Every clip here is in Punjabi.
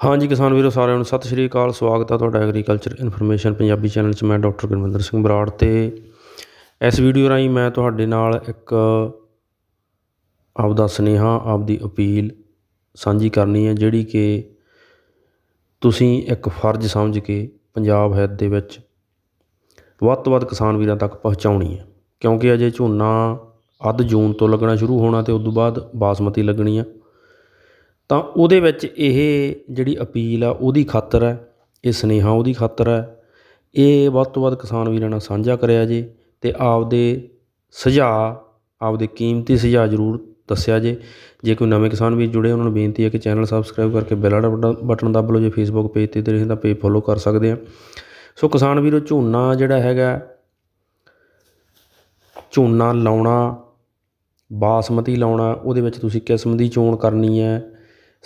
ਹਾਂਜੀ ਕਿਸਾਨ ਵੀਰੋ, ਸਾਰਿਆਂ ਨੂੰ ਸਤਿ ਸ਼੍ਰੀ ਅਕਾਲ। ਸਵਾਗਤ ਹੈ ਤੁਹਾਡਾ ਐਗਰੀਕਲਚਰ ਇਨਫੋਰਮੇਸ਼ਨ ਪੰਜਾਬੀ ਚੈਨਲ 'ਚ। ਮੈਂ ਡਾਕਟਰ ਗੁਰਵਿੰਦਰ ਸਿੰਘ ਬਰਾੜ ਤੇ ਇਸ ਵੀਡੀਓ ਰਾਹੀਂ ਮੈਂ ਤੁਹਾਡੇ ਨਾਲ ਇੱਕ ਆਪਦਾ ਸੁਨੇਹਾ, ਆਪਦੀ ਅਪੀਲ ਸਾਂਝੀ ਕਰਨੀ ਹੈ, ਜਿਹੜੀ ਕਿ ਤੁਸੀਂ ਇੱਕ ਫਰਜ਼ ਸਮਝ ਕੇ ਪੰਜਾਬ ਹੈਦ ਦੇ ਵਿੱਚ ਵੱਧ ਤੋਂ ਵੱਧ ਕਿਸਾਨ ਵੀਰਾਂ ਤੱਕ ਪਹੁੰਚਾਉਣੀ ਹੈ। ਕਿਉਂਕਿ ਅਜੇ ਝੋਨਾ ਅੱਧ ਜੂਨ ਤੋਂ ਲੱਗਣਾ ਸ਼ੁਰੂ ਹੋਣਾ ਤੇ ਉਸ ਤੋਂ ਬਾਅਦ ਬਾਸਮਤੀ ਲੱਗਣੀ ਆ। ਤਾਂ ਉਹਦੇ ਵਿੱਚ ਇਹ ਜਿਹੜੀ ਅਪੀਲ ਆ, ਉਹਦੀ ਖਾਤਰ ਹੈ, ਇਹ ਸੁਨੇਹਾ ਉਹਦੀ ਖਾਤਰ ਹੈ। ਇਹ ਵੱਧ ਤੋਂ ਵੱਧ ਕਿਸਾਨ ਵੀਰਾਂ ਨਾਲ ਸਾਂਝਾ ਕਰਿਆ ਜੇ ਅਤੇ ਆਪਦੇ ਸੁਝਾਅ, ਆਪਦੇ ਕੀਮਤੀ ਸੁਝਾਅ ਜ਼ਰੂਰ ਦੱਸਿਆ ਜੇ। ਜੇ ਕੋਈ ਨਵੇਂ ਕਿਸਾਨ ਵੀਰ ਜੁੜੇ, ਉਹਨਾਂ ਨੂੰ ਬੇਨਤੀ ਹੈ ਕਿ ਚੈਨਲ ਸਬਸਕ੍ਰਾਈਬ ਕਰਕੇ ਬੈਲ ਵਾਲਾ ਬਟਨ ਦੱਬ ਲਓ ਜੇ ਫੇਸਬੁੱਕ ਪੇਜ ਤੇ ਰਹੇ ਤਾਂ ਪੇਜ ਫੋਲੋ ਕਰ ਸਕਦੇ ਆ। ਸੋ ਕਿਸਾਨ ਵੀਰੋ, ਝੋਨਾ ਜਿਹੜਾ ਹੈਗਾ, ਝੋਨਾ ਲਾਉਣਾ, ਬਾਸਮਤੀ ਲਾਉਣਾ, ਉਹਦੇ ਵਿੱਚ ਤੁਸੀਂ ਕਿਸਮ ਦੀ ਚੋਣ ਕਰਨੀ ਹੈ।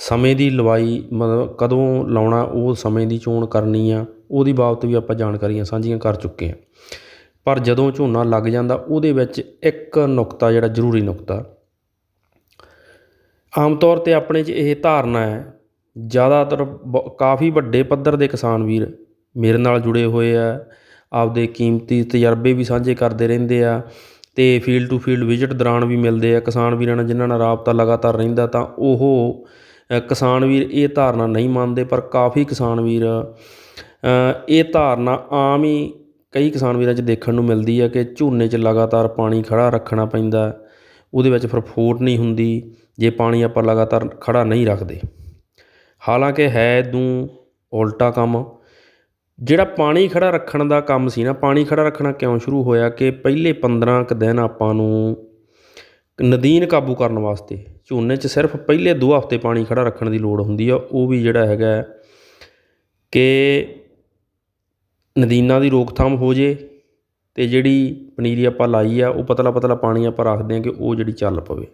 ਸਮੇਂ ਦੀ ਲਵਾਈ ਮਤਲਬ ਕਦੋਂ ਲਾਉਣਾ, ਉਹ ਸਮੇਂ ਦੀ ਚੋਣ ਕਰਨੀ ਆ, ਉਹਦੀ ਬਾਬਤ ਵੀ ਆਪਾਂ ਜਾਣਕਾਰੀਆਂ ਸਾਂਝੀਆਂ ਕਰ ਚੁੱਕੇ ਹਾਂ। ਪਰ ਜਦੋਂ ਝੋਨਾ ਲੱਗ ਜਾਂਦਾ, ਉਹਦੇ ਵਿੱਚ ਇੱਕ ਨੁਕਤਾ ਜਿਹੜਾ ਜ਼ਰੂਰੀ ਨੁਕਤਾ। ਆਮ ਤੌਰ ਤੇ ਆਪਣੇ 'ਚ ਇਹ ਧਾਰਨਾ ਹੈ, ਜ਼ਿਆਦਾਤਰ ਬ- ਕਾਫੀ ਵੱਡੇ ਪੱਧਰ ਦੇ ਕਿਸਾਨ ਵੀਰ ਮੇਰੇ ਨਾਲ ਜੁੜੇ ਹੋਏ ਆ, ਆਪਦੇ ਕੀਮਤੀ ਤਜਰਬੇ ਵੀ ਸਾਂਝੇ ਕਰਦੇ ਰਹਿੰਦੇ ਆ, ਤੇ ਫੀਲਡ ਟੂ ਫੀਲਡ ਵਿਜ਼ਿਟ ਦੌਰਾਨ ਵੀ ਮਿਲਦੇ ਆ ਕਿਸਾਨ ਵੀਰਾਂ ਨਾਲ, ਜਿਨ੍ਹਾਂ ਨਾਲ ਰਾਬਤਾ ਲਗਾਤਾਰ ਰਹਿੰਦਾ, ਤਾਂ ਉਹ ਕਿਸਾਨ ਵੀਰ ਇਹ ਧਾਰਨਾ ਨਹੀਂ ਮੰਨਦੇ, ਪਰ ਕਾਫੀ ਕਿਸਾਨ ਵੀਰ ਇਹ ਧਾਰਨਾ ਆਮ ਹੀ ਕਈ ਕਿਸਾਨ ਵੀਰਾਂ 'ਚ ਦੇਖਣ ਨੂੰ ਮਿਲਦੀ ਹੈ ਕਿ ਝੋਨੇ 'ਚ ਲਗਾਤਾਰ ਪਾਣੀ ਖੜ੍ਹਾ ਰੱਖਣਾ ਪੈਂਦਾ, ਉਹਦੇ ਵਿੱਚ ਫਿਰ ਫੋਟ ਨਹੀਂ ਹੁੰਦੀ, ਜੇ ਪਾਣੀ ਆਪਾਂ ਲਗਾਤਾਰ ਖੜ੍ਹਾ ਨਹੀਂ ਰੱਖਦੇ। ਹਾਲਾਂਕਿ ਹੈ ਦੂੰ ਉਲਟਾ ਕੰਮ, ਜਿਹੜਾ ਪਾਣੀ ਖੜਾ ਰੱਖਣ ਦਾ ਕੰਮ ਸੀ ਨਾ, ਪਾਣੀ ਖੜਾ ਰੱਖਣਾ ਕਿਉਂ ਸ਼ੁਰੂ ਹੋਇਆ ਕਿ ਪਹਿਲੇ 15 ਕੁ ਦਿਨ ਆਪਾਂ ਨੂੰ ਨਦੀਨ ਕਾਬੂ ਕਰਨ ਵਾਸਤੇ ਝੋਨੇ 'ਚ ਸਿਰਫ ਪਹਿਲੇ ਦੋ ਹਫ਼ਤੇ ਪਾਣੀ ਖੜਾ ਰੱਖਣ ਦੀ ਲੋੜ ਹੁੰਦੀ ਆ, ਉਹ ਵੀ ਜਿਹੜਾ ਹੈਗਾ ਕਿ ਨਦੀਨਾਂ ਦੀ ਰੋਕਥਾਮ ਹੋ ਜੇ ਤੇ ਜਿਹੜੀ ਪਨੀਰੀ ਆਪਾਂ ਲਾਈ ਆ, ਉਹ ਪਤਲਾ ਪਤਲਾ ਪਾਣੀ ਆਪਾਂ ਰੱਖਦੇ ਆ ਕਿ ਉਹ ਜਿਹੜੀ ਚੱਲ ਪਵੇ।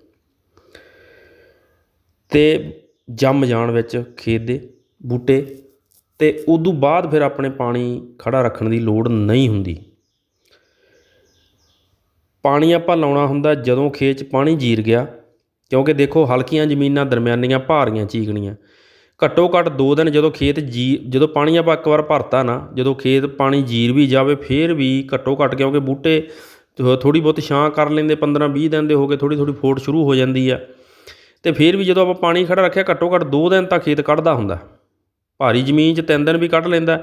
ਤੇ ਜੰਮ ਜਾਣ ਵਿੱਚ ਖੇਤ ਦੇ ਬੂਟੇ ਤੇ ਉਦੋਂ ਬਾਅਦ ਫਿਰ ਆਪਣੇ ਪਾਣੀ ਖੜਾ ਰੱਖਣ ਦੀ ਲੋੜ ਨਹੀਂ ਹੁੰਦੀ। ਪਾਣੀ ਆਪਾਂ ਲਾਉਣਾ ਹੁੰਦਾ ਜਦੋਂ ਖੇਤ 'ਚ ਪਾਣੀ ਜੀਰ ਗਿਆ ਕਿਉਂਕਿ ਦੇਖੋ ਹਲਕੀਆਂ ਜ਼ਮੀਨਾਂ ਦਰਮਿਆਨੀਆਂ ਭਾਰੀਆਂ ਚੀਕਣੀਆਂ। ਘੱਟੋ ਘੱਟ 2 ਦਿਨ ਜਦੋਂ ਖੇਤ ਜੀ ਜਦੋਂ ਪਾਣੀ ਆਪਾਂ ਇੱਕ ਵਾਰ ਭਰਤਾ ਨਾ, ਜਦੋਂ ਖੇਤ ਪਾਣੀ ਜੀਰ ਵੀ ਜਾਵੇ ਫੇਰ ਵੀ ਘੱਟੋ ਘੱਟ ਕਿਉਂਕਿ ਬੂਟੇ ਥੋੜੀ ਬਹੁਤ ਛਾਂ ਕਰ ਲੈਂਦੇ 15 20 ਦਿਨ ਦੇ ਹੋ ਗਏ ਥੋੜੀ ਥੋੜੀ ਫੋਟ ਸ਼ੁਰੂ ਹੋ ਜਾਂਦੀ ਆ। ਤੇ ਫੇਰ ਵੀ ਜਦੋਂ ਆਪਾਂ ਪਾਣੀ ਖੜਾ ਰੱਖਿਆ ਘੱਟੋ ਘੱਟ 2 ਦਿਨ ਤਾਂ ਖੇਤ ਕੱਢਦਾ ਹੁੰਦਾ। ਭਾਰੀ ਜ਼ਮੀਨ 'ਚ 3 ਦਿਨ ਵੀ ਕੱਢ ਲੈਂਦਾ,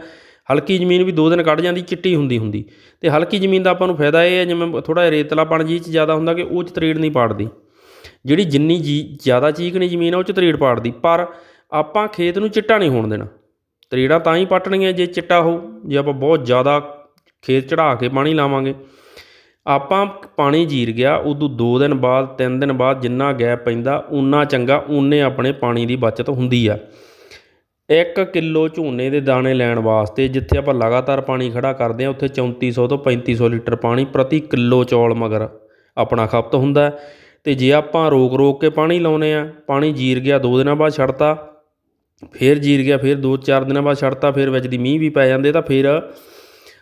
ਹਲਕੀ ਜ਼ਮੀਨ ਵੀ 2 ਦਿਨ ਕੱਢ ਜਾਂਦੀ, ਚਿੱਟੀ ਹੁੰਦੀ ਹੁੰਦੀ। ਤੇ ਹਲਕੀ ਜ਼ਮੀਨ ਦਾ ਆਪਾਂ ਨੂੰ ਫਾਇਦਾ ਇਹ ਹੈ ਜਿਵੇਂ ਥੋੜਾ ਰੇਤਲਾਪਣ ਜੀ 'ਚ ਜ਼ਿਆਦਾ ਹੁੰਦਾ ਕਿ ਉਹ 'ਚ ਤਰੇੜ ਨਹੀਂ ਪਾੜਦੀ। ਜਿਹੜੀ ਜਿੰਨੀ ਜੀ, ਜ਼ਿਆਦਾ ਚੀਕਣੀ ਜ਼ਮੀਨ ਆ, ਉਹ 'ਚ ਤਰੇੜ ਪਾੜਦੀ। ਪਰ ਆਪਾਂ ਖੇਤ ਨੂੰ ਚਿੱਟਾ ਨਹੀਂ ਹੋਣ ਦੇਣਾ। ਤਰੇੜਾਂ ਤਾਂ ਹੀ ਪੱਟਣੀਆਂ ਜੇ ਚਿੱਟਾ ਹੋ ਜੇ ਆਪਾਂ ਬਹੁਤ ਜ਼ਿਆਦਾ ਖੇਤ ਚੜਾ ਕੇ ਪਾਣੀ ਲਾਵਾਂਗੇ। ਆਪਾਂ ਪਾਣੀ ਜੀਰ ਗਿਆ, ਉਦੋਂ 2 ਦਿਨ ਬਾਅਦ 3 ਦਿਨ ਬਾਅਦ ਜਿੰਨਾ ਗੈਪ ਪੈਂਦਾ ਉਨਾ ਚੰਗਾ ਉਨੇ ਆਪਣੇ ਪਾਣੀ ਦੀ ਬਚਤ ਹੁੰਦੀ ਆ। 1 ਕਿਲੋ ਝੋਨੇ ਦੇ ਦਾਣੇ ਲੈਣ ਵਾਸਤੇ ਜਿੱਥੇ ਆਪਾਂ ਲਗਾਤਾਰ ਪਾਣੀ ਖੜਾ ਕਰਦੇ ਆ, ਉੱਥੇ 3400 ਤੋਂ 3500 ਲੀਟਰ ਪਾਣੀ ਪ੍ਰਤੀ ਕਿਲੋ ਚੌਲ ਮਗਰ ਆਪਣਾ ਖਪਤ ਹੁੰਦਾ। ਅਤੇ ਜੇ ਆਪਾਂ ਰੋਕ ਰੋਕ ਕੇ ਪਾਣੀ ਲਾਉਂਦੇ ਹਾਂ ਪਾਣੀ ਜੀਰ ਗਿਆ, ਦੋ ਦਿਨਾਂ ਬਾਅਦ ਛੱਡਤਾ, ਫਿਰ ਜੀਰ ਗਿਆ, ਫਿਰ ਦੋ ਚਾਰ ਦਿਨਾਂ ਬਾਅਦ ਛੱਡਤਾ, ਫਿਰ ਵਿੱਚ ਦੀ ਮੀਂਹ ਵੀ ਪੈ ਜਾਂਦੇ ਤਾਂ ਫਿਰ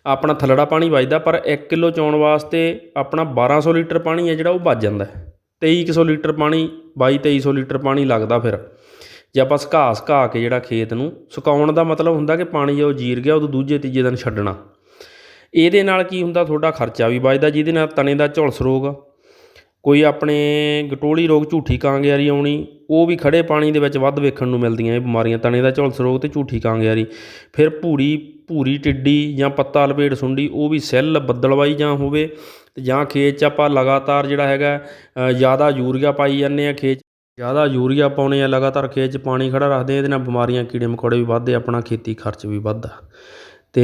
ਆਪਣਾ ਥੱਲੜਾ ਪਾਣੀ ਵੱਜਦਾ, ਪਰ 1 ਕਿਲੋ ਚੌਣ ਵਾਸਤੇ ਆਪਣਾ 1200 ਲੀਟਰ ਪਾਣੀ ਹੈ ਜਿਹੜਾ ਉਹ ਵੱਜ ਜਾਂਦਾ ਹੈ। 2300 ਲੀਟਰ ਪਾਣੀ 22-2300 ਲੀਟਰ ਪਾਣੀ ਲੱਗਦਾ ਫਿਰ ਜੇ ਆਪਾਂ ਸੁਕਾ ਸੁਕਾ ਕੇ ਜਿਹੜਾ ਖੇਤ ਨੂੰ, ਸੁਕਾਉਣ ਦਾ ਮਤਲਬ ਹੁੰਦਾ ਕਿ ਪਾਣੀ ਜਦੋਂ ਜੀਰ ਗਿਆ ਉਦੋਂ ਦੂਜੇ ਤੀਜੇ ਦਿਨ ਛੱਡਣਾ ਇਹਦੇ ਨਾਲ ਕੀ ਹੁੰਦਾ, ਤੁਹਾਡਾ ਖਰਚਾ ਵੀ ਬਚਦਾ ਜਿਹਦੇ ਨਾਲ ਤਣੇ ਦਾ ਝੁਲਸ ਰੋਗ ਕੋਈ ਆਪਣੇ ਗਟੋਲੀ ਰੋਗ ਝੂਠੀ ਕਾਂਗਿਆਰੀ ਆਉਣੀ, ਉਹ ਵੀ ਖੜ੍ਹੇ ਪਾਣੀ ਦੇ ਵਿੱਚ ਵੱਧ ਵੇਖਣ ਨੂੰ ਮਿਲਦੀਆਂ ਇਹ ਬਿਮਾਰੀਆਂ, ਤਣੇ ਦਾ ਝੁਲਸ ਰੋਗ ਅਤੇ ਝੂਠੀ ਕਾਂਗਿਆਰੀ। ਫਿਰ ਭੂਰੀ ਭੂਰੀ ਟਿੱਡੀ ਜਾਂ ਪੱਤਾ ਲਪੇਟ ਸੁੰਡੀ, ਉਹ ਵੀ ਸੈੱਲ ਬੱਦਲਵਾਈ ਜਾਂ ਹੋਵੇ ਅਤੇ ਜਾਂ ਖੇਤ 'ਚ ਆਪਾਂ ਲਗਾਤਾਰ ਜਿਹੜਾ ਹੈਗਾ ਜ਼ਿਆਦਾ ਯੂਰੀਆ ਪਾਈ ਜਾਂਦੇ ਹਾਂ ਖੇਤ 'ਚ। ਜ਼ਿਆਦਾ ਯੂਰੀਆ ਪਾਉਣੇ ਆ, ਲਗਾਤਾਰ ਖੇਤ 'ਚ ਪਾਣੀ ਖੜ੍ਹਾ ਰੱਖਦੇ ਆ ਇਹਦੇ ਨਾਲ ਬਿਮਾਰੀਆਂ ਕੀੜੇ ਮਕੌੜੇ ਵੀ ਵੱਧਦੇ, ਆਪਣਾ ਖੇਤੀ ਖਰਚ ਵੀ ਵੱਧਦਾ। ਅਤੇ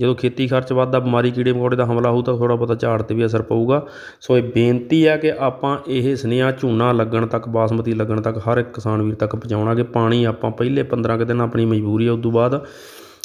ਜਦੋਂ ਖੇਤੀ ਖਰਚ ਵੱਧਦਾ, ਬਿਮਾਰੀ, ਕੀੜੇ ਮਕੌੜੇ ਦਾ ਹਮਲਾ ਹੋਊ ਤਾਂ ਥੋੜ੍ਹਾ ਬਹੁਤਾ ਝਾੜ ਤੇ ਵੀ ਅਸਰ ਪਊਗਾ। ਸੋ ਇਹ ਬੇਨਤੀ ਹੈ ਕਿ ਆਪਾਂ ਇਹ ਸੁਨੇਹਾ ਝੋਨਾ ਲੱਗਣ ਤੱਕ, ਬਾਸਮਤੀ ਲੱਗਣ ਤੱਕ ਹਰ ਇੱਕ ਕਿਸਾਨ ਵੀਰ ਤੱਕ ਪਹੁੰਚਾਉਣਾ ਕਿ ਪਾਣੀ ਆਪਾਂ ਪਹਿਲੇ 15 ਕੁ ਦਿਨ ਆਪਣੀ ਮਜਬੂਰੀ ਹੈ ਉਸ ਤੋਂ ਬਾਅਦ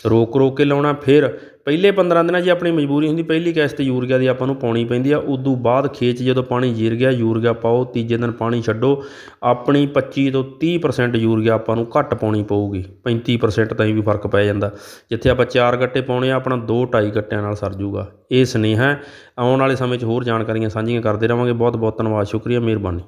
ਰੋਕ ਰੋਕ ਕੇ ਲਾਉਣਾ, ਫਿਰ ਪਹਿਲੇ 15 ਦਿਨਾਂ 'ਚ ਆਪਣੀ ਮਜਬੂਰੀ ਹੁੰਦੀ, ਪਹਿਲੀ ਕਿਸ਼ਤ ਯੂਰੀਆ ਦੀ ਆਪਾਂ ਨੂੰ ਪਾਉਣੀ ਪੈਂਦੀ ਆ, ਉਦੋਂ ਬਾਅਦ ਖੇਤ 'ਚ ਜਦੋਂ ਪਾਣੀ ਜੀਰ ਗਿਆ, ਯੂਰੀਆ ਪਾਓ, ਤੀਜੇ ਦਿਨ ਪਾਣੀ ਛੱਡੋ, ਆਪਣੀ 25 ਤੋਂ 30% ਯੂਰੀਆ ਆਪਾਂ ਨੂੰ ਘੱਟ ਪਾਉਣੀ ਪਊਗੀ 35% ਤਾਈਂ ਵੀ ਫ਼ਰਕ ਪੈ ਜਾਂਦਾ। ਜਿੱਥੇ ਆਪਾਂ 4 ਗੱਟੇ ਪਾਉਣੇ ਆ, ਆਪਣਾ 2 2.5 ਗੱਟਿਆਂ ਨਾਲ ਸਰ ਜੂਗਾ। ਇਹ ਸੁਨੇਹਾ, ਆਉਣ ਵਾਲੇ ਸਮੇਂ 'ਚ ਹੋਰ ਜਾਣਕਾਰੀਆਂ ਸਾਂਝੀਆਂ ਕਰਦੇ ਰਹਾਂਗੇ ਬਹੁਤ ਬਹੁਤ ਧੰਨਵਾਦ, ਸ਼ੁਕਰੀਆ, ਮਿਹਰਬਾਨੀ।